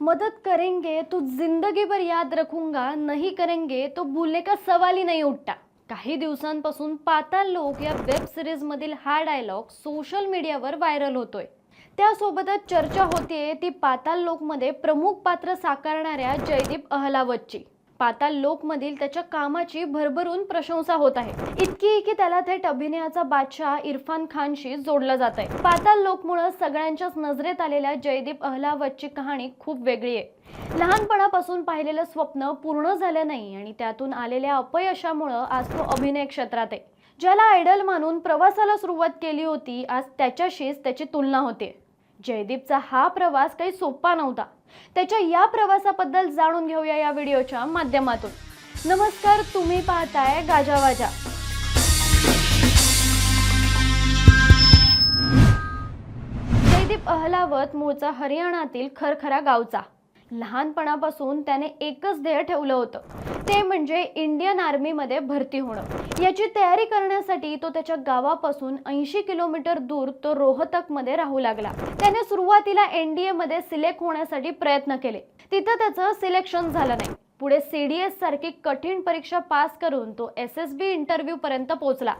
मदद करेंगे तो जिंदगी भर याद रखूंगा नहीं करेंगे तो भूलने का सवाल ही नाही उठता। काही दिवसांपासून पाताल लोक या वेब सिरीजमधील हा डायलॉग सोशल मीडियावर व्हायरल होतोय. त्यासोबतच चर्चा होतीये ती पाताल लोकमध्ये प्रमुख पात्र साकारणाऱ्या जयदीप अहलावतची. पाताल लोकमधील त्याच्या कामाची भरभरून प्रशंसा होत आहे. इतकी की त्याला थेट अभिनयाचा बादशाह इरफान खानशी जोडलं जात आहे. पाताल लोकमुळं सगळ्यांच्याच नजरेत आलेल्या जयदीप अहलावतची कहाणी खूप वेगळी आहे. लहानपणापासून पाहिलेलं स्वप्न पूर्ण झालं नाही आणि त्यातून आलेल्या अपयशामुळं आज तो अभिनय क्षेत्रात आहे. ज्याला आयडल मानून प्रवासाला सुरुवात केली होती आज त्याच्याशीच त्याची तुलना होते. जयदीपचा हा प्रवास काही सोपा नव्हता. त्याच्या या प्रवासाबद्दल जाणून घेऊया या व्हिडिओच्या माध्यमातून. नमस्कार तुम्ही पाहताय गाजावाजा जयदीप अहलावत मूळचा हरियाणातील खरखरा गावचा. लहानपणापासून त्याने एकच ध्येय ठेवलं होतं. ते म्हणजे इंडियन आर्मीमध्ये भरती होणं. याची तयारी करण्यासाठी तो त्याच्या गावापासून ऐंशी किलोमीटर दूर तो रोहतकमध्ये राहू लागला. त्याने सुरुवातीला एन डी एमध्ये सिलेक्ट होण्यासाठी प्रयत्न केले. तिथं त्याचं सिलेक्शन झालं नाही. पुढे सी डी एस सारखी कठीण परीक्षा पास करून तो एस एस बी इंटरव्ह्यू पर्यंत पोहोचला.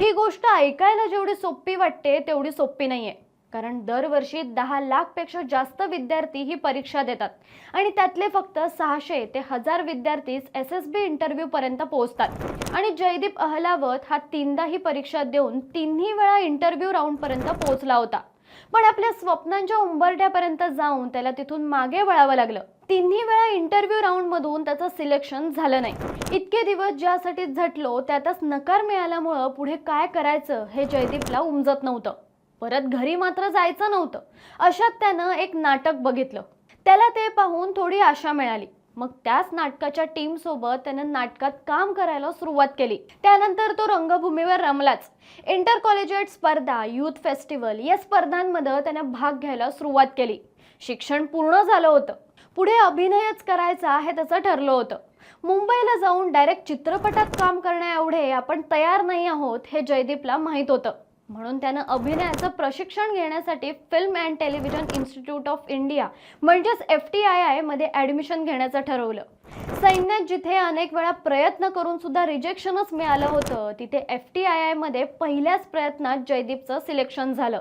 ही गोष्ट ऐकायला जेवढी सोपी वाटते तेवढी सोपी नाहीये. कारण दरवर्षी दहा लाखपेक्षा जास्त विद्यार्थी ही परीक्षा देतात. आणि त्यातले फक्त सहाशे ते हजार विद्यार्थीच एस एस बी इंटरव्ह्यूपर्यंत पोहोचतात. आणि जयदीप अहलावत हा तीनदा ही परीक्षा देऊन तिन्ही वेळा इंटरव्ह्यू राऊंडपर्यंत पोहोचला होता. पण आपल्या स्वप्नांच्या उंबरठ्यापर्यंत जाऊन त्याला तिथून मागे वळावं लागलं. तिन्ही वेळा इंटरव्ह्यू राऊंडमधून त्याचं सिलेक्शन झालं नाही. इतके दिवस ज्यासाठी झटलो त्यातच नकार मिळाल्यामुळं पुढे काय करायचं हे जयदीपला उमजत नव्हतं. परत घरी मात्र जायचं नव्हतं. अशात त्यानं एक नाटक बघितलं. त्याला ते पाहून थोडी आशा मिळाली. मग त्याच नाटकाच्या टीम सोबत त्यानं नाटकात काम करायला सुरुवात केली. त्यानंतर तो रंगभूमीवर रमलाच. इंटर कॉलेजिएट स्पर्धा युथ फेस्टिवल या स्पर्धांमध्ये त्यानं भाग घ्यायला सुरुवात केली. शिक्षण पूर्ण झालं होतं. पुढे अभिनयच करायचा हे त्याचं ठरलं होतं. मुंबईला जाऊन डायरेक्ट चित्रपटात काम करण्या एवढे आपण तयार नाही आहोत हे जयदीपला माहीत होतं. म्हणून त्यानं अभिनयाचं प्रशिक्षण घेण्यासाठी film and television institute of India म्हणजेच एफ टी आय आयमध्ये ॲडमिशन घेण्याचं ठरवलं. सैन्यात जिथे अनेक वेळा प्रयत्न करून सुद्धा रिजेक्शनच मिळालं होतं तिथे एफ टी आय आयमध्ये पहिल्याच प्रयत्नात जयदीपचं सिलेक्शन झालं.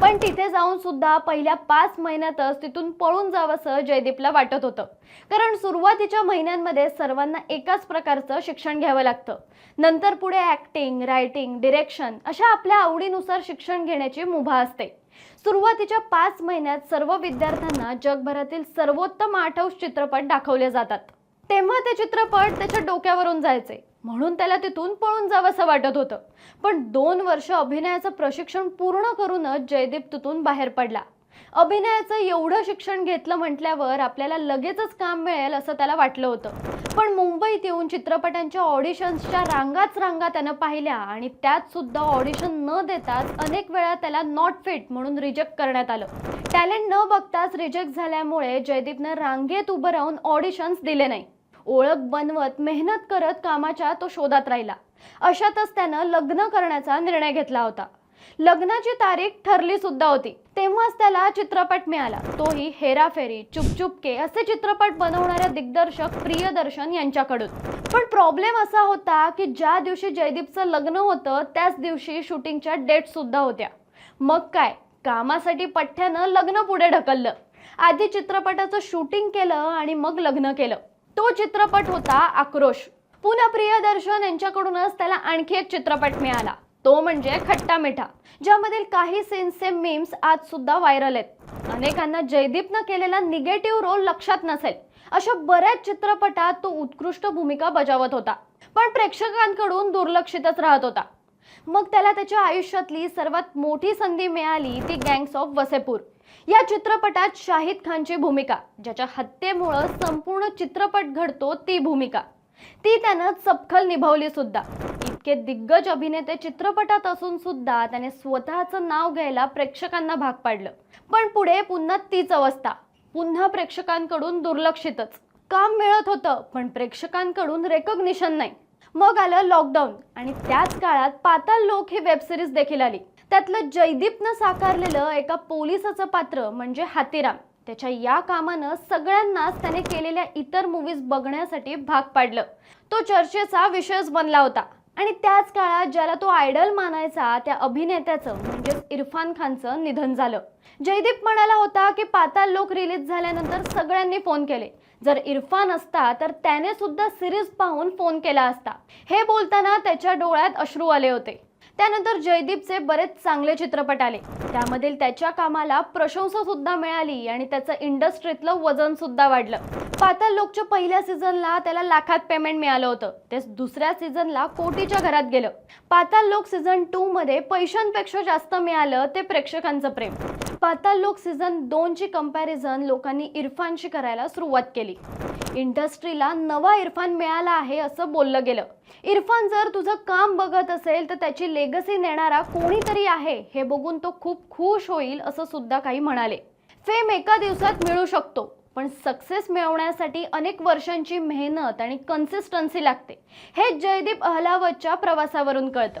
पण तिथे जाऊन सुद्धा पहिल्या पाच महिन्यातच तिथून पळून जावंसं जयदीपला वाटत होतं. कारण सुरुवातीच्या महिन्यांमध्ये सर्वांना एकाच प्रकारचं शिक्षण घ्यावं लागतं. नंतर पुढे ॲक्टिंग रायटिंग डिरेक्शन अशा आपल्या आवडीनुसार शिक्षण घेण्याची मुभा असते. सुरुवातीच्या पाच महिन्यात सर्व विद्यार्थ्यांना जगभरातील सर्वोत्तम आठ चित्रपट दाखवले जातात. तेव्हा ते चित्रपट त्याच्या डोक्यावरून जायचे. म्हणून त्याला तिथून पळून जावंसं वाटत होतं. पण दोन वर्ष अभिनयाचं प्रशिक्षण पूर्ण करूनच जयदीप तिथून बाहेर पडला. अभिनयाचं एवढं शिक्षण घेतलं म्हटल्यावर आपल्याला लगेचच काम मिळेल असं त्याला वाटलं होतं. पण मुंबईत येऊन चित्रपटांच्या ऑडिशन्सच्या रांगाच रांगा त्यानं पाहिल्या आणि त्यात सुद्धा ऑडिशन न देताच अनेक वेळा त्याला नॉट फिट म्हणून रिजेक्ट करण्यात आलं. टॅलेंट न बघताच रिजेक्ट झाल्यामुळे जयदीपनं रांगेत उभं राहून ऑडिशन्स दिले नाही. ओळख बनवत मेहनत करत कामाच्या तो शोधात राहिला. अशातच त्यानं लग्न करण्याचा निर्णय घेतला होता. लग्नाची तारीख ठरली सुद्धा होती. तेव्हाच त्याला चित्रपट मिळाला. तोही हेराफेरी चुपचुपके असे चित्रपट बनवणाऱ्या दिग्दर्शक प्रियदर्शन यांच्याकडून. पण प्रॉब्लेम असा होता की ज्या दिवशी जयदीपचं लग्न होतं त्याच दिवशी शूटिंगच्या डेट सुद्धा होत्या. मग काय? कामासाठी पठ्ठ्यानं लग्न पुढे ढकललं. आधी चित्रपटाचं शूटिंग केलं आणि मग लग्न केलं. तो चित्रपट होता आक्रोश. पुन्हा प्रियदर्शन यांच्याकडूनच त्याला आणखी एक चित्रपट मिळाला. तो म्हणजे खट्टा मिठा ज्यामधील काही सीन्सचे मीम्स आज सुद्धा व्हायरल आहेत. अनेकांना जयदीपनं केलेला निगेटिव्ह रोल लक्षात नसेल. अशा बऱ्याच चित्रपटात तो उत्कृष्ट भूमिका बजावत होता. पण प्रेक्षकांकडून दुर्लक्षितच राहत होता. मग त्याला त्याच्या आयुष्यातली सर्वात मोठी संधी मिळाली ती गँग्स ऑफ वसेपूर या चित्रपटात शाहिद खानची भूमिका ज्याच्या हत्येमुळं संपूर्ण चित्रपट घडतो ती भूमिका. ती त्यानं चपखल निभावली सुद्धा. इतके दिग्गज अभिनेते चित्रपटात असून सुद्धा त्याने स्वतःचं नाव घ्यायला प्रेक्षकांना भाग पाडलं. पण पुढे पुन्हा तीच अवस्था. पुन्हा प्रेक्षकांकडून दुर्लक्षितच. काम मिळत होतं पण प्रेक्षकांकडून रेकॉग्निशन नाही. मग आलं लॉकडाऊन आणि त्याच काळात पाताल लोक ही वेबसिरीज देखील आली. त्यातलं जयदीपनं साकारलेलं एका पोलिसाचं पात्र म्हणजे हातीराम त्याच्या या कामानं सगळ्यांनाच त्याने केलेल्या इतर मूवीज बघण्यासाठी भाग पाडलं. तो चर्चेचा विषयच बनला होता. आणि त्याच काळात ज्याला तो आयडल मानायचा त्या अभिनेत्याचं म्हणजेच इरफान खानचं निधन झालं. जयदीप म्हणाला होता की पाताल लोक रिलीज झाल्यानंतर सगळ्यांनी फोन केले. जर इरफान असता तर त्याने सुद्धा सिरीज पाहून फोन केला असता. हे बोलताना त्याच्या डोळ्यात अश्रू आले होते. त्यानंतर जयदीपचे बरेच चांगले चित्रपट आले. त्यामधील त्याच्या कामाला प्रशंसा सुद्धा मिळाली आणि त्याचं इंडस्ट्रीतलं वजन सुद्धा वाढलं. पाताल लोकच्या पहिल्या सीझनला त्याला लाखात पेमेंट मिळालं होतं. तेच दुसऱ्या सीझनला कोटीच्या घरात गेलं. पाताल लोक सीझन टू मध्ये पैशांपेक्षा जास्त मिळालं ते प्रेक्षकांचं प्रेम. पाताल लोक सीझन दोनची कंपॅरिझन लोकांनी इरफानशी करायला सुरुवात केली. इंडस्ट्रीला नवा इरफान मिळाला आहे असं बोललं गेलं. इरफान जर तुझं काम बघत असेल तर त्याची लेगसी नेणारा कोणीतरी आहे हे बघून तो खूप खुश होईल असं सुद्धा काही म्हणाले. फेम एका दिवसात मिळू शकतो पण सक्सेस मिळवण्यासाठी अनेक वर्षांची मेहनत आणि कन्सिस्टन्सी लागते. हे जयदीप अहलावतच्या प्रवासावरून कळतं.